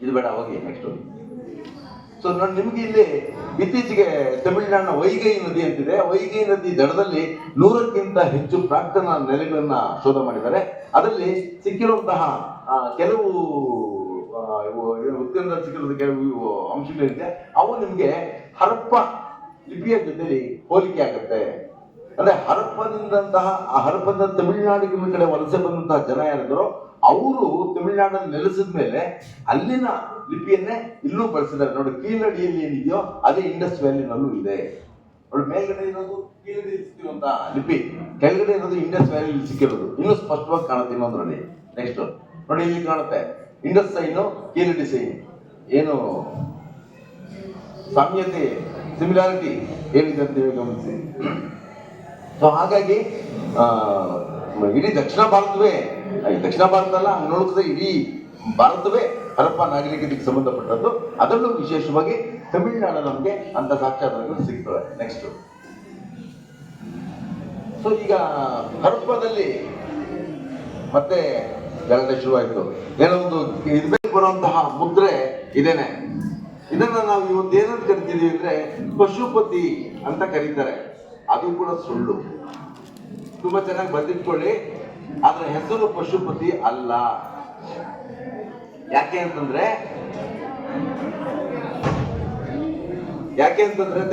ಇದು ಬೇಡ, ಹೋಗಿ ನೆಕ್ಸ್ಟ್ ಸೊ ನಾನು ನಿಮ್ಗೆ ಇಲ್ಲಿ ಇತ್ತೀಚೆಗೆ ತಮಿಳುನಾಡಿನ ವೈಗೈ ನದಿ ಅಂತಿದೆ. ವೈಗೈ ನದಿ ದಡದಲ್ಲಿ ನೂರಕ್ಕಿಂತ ಹೆಚ್ಚು ಪ್ರಾಕ್ತನ ನೆಲೆಗಳನ್ನ ಶೋಧ ಮಾಡಿದ್ದಾರೆ. ಅದರಲ್ಲಿ ಸಿಕ್ಕಿರುವಂತಹ ಕೆಲವು ಉತ್ತೀರ್ಣ ಸಿಕ್ಕಿರುವ ಕೆಲವು ಅಂಶಗಳಿದೆ. ಅವು ನಿಮಗೆ ಹರಪ್ಪ ಲಿಪಿಯ ಜೊತೆಲಿ ಹೋಲಿಕೆ ಆಗುತ್ತೆ. ಅಂದ್ರೆ ಹರಪ್ಪದಿಂದಂತಹ ಆ ಹರಪ್ಪದ ತಮಿಳುನಾಡಿನ ಕಡೆ ವಲಸೆ ಬಂದಂತಹ ಜನ ಯಾರಿದ್ದಾರೋ ಅವರು ತಮಿಳುನಾಡಲ್ಲಿ ನೆಲೆಸಿದ ಮೇಲೆ ಅಲ್ಲಿನ ಲಿಪಿಯನ್ನೇ ಇಲ್ಲೂ ಬಳಸಿದ್ದಾರೆ. ನೋಡಿ, ಕೀಳಡಿಯಲ್ಲಿ ಏನಿದೆಯೋ ಅದೇ ಇಂಡಸ್ ವ್ಯಾಲಿನಲ್ಲೂ ಇದೆ. ನೋಡಿ, ಮೇಲ್ಗಡೆ ಇರೋದು ಕೀಳಡಿ ಸಿಕ್ಕಿರುವಂತ ಲಿಪಿ. ಕೆಳಗಡೆ ಇರೋದು ಇಂಡಸ್ ವ್ಯಾಲಿ ಸಿಕ್ಕಿರೋದು. ಇನ್ನೂ ಸ್ಪಷ್ಟವಾಗಿ ಕಾಣುತ್ತೆ ಇನ್ನೊಂದ್ರಲ್ಲಿ. ನೆಕ್ಸ್ಟ್ ನೋಡಿ, ಇಲ್ಲಿ ಕಾಣುತ್ತೆ. ಇಂಡಸ್ ಸೈನು ಕೀಳಡಿ ಸೈನ್ ಏನು ಸಾಮ್ಯತೆ ಸಿಮಿಲಾರಿಟಿ ಏನಿದೆ ಅಂತ ಹೇಳಿ ಗಮನಿಸಿ. ಸೊ ಹಾಗಾಗಿ ಇಡೀ ದಕ್ಷಿಣ ಭಾರತವೇ ದಕ್ಷಿಣ ಭಾರತ ಅಲ್ಲ ನೋಡಿದ್ರೆ ಇಡೀ ಭಾರತವೇ ಹರಪ್ಪ ನಾಗರಿಕತೆಗೆ ಸಂಬಂಧಪಟ್ಟದ್ದು. ಅದರಲ್ಲೂ ವಿಶೇಷವಾಗಿ ತಮಿಳುನಾಡು ನಮಗೆ ಅಂತ ಸಾಕ್ಷಾತ್ಕಾರಗಳು ಸಿಗ್ತವೆ. ನೆಕ್ಸ್ಟ್ ಸೊ ಈಗ ಹರಪ್ಪದಲ್ಲಿ ಮತ್ತೆ ಗಲಾಟೆ ಶುರುವಾಯಿತು. ಏನೋ ಒಂದು ಬರುವಂತಹ ಮುದ್ರೆ ಇದೇನೆ. ಇದನ್ನ ನಾವು ಇವತ್ತು ಏನಂತ ಕರಿತೀವಿ ಅಂದ್ರೆ ಪಶುಪತಿ ಅಂತ ಕರೀತಾರೆ. ಅದು ಕೂಡ ಸುಳ್ಳು. ತುಂಬಾ ಚೆನ್ನಾಗಿ ಬಂದಿಟ್ಕೊಳ್ಳಿ ಅದರ ಹೆಸರು ಪಶುಪತಿ ಅಲ್ಲ. ಯಾಕೆ ಅಂತಂದ್ರೆ ಯಾಕೆ ಅಂತಂದ್ರೆ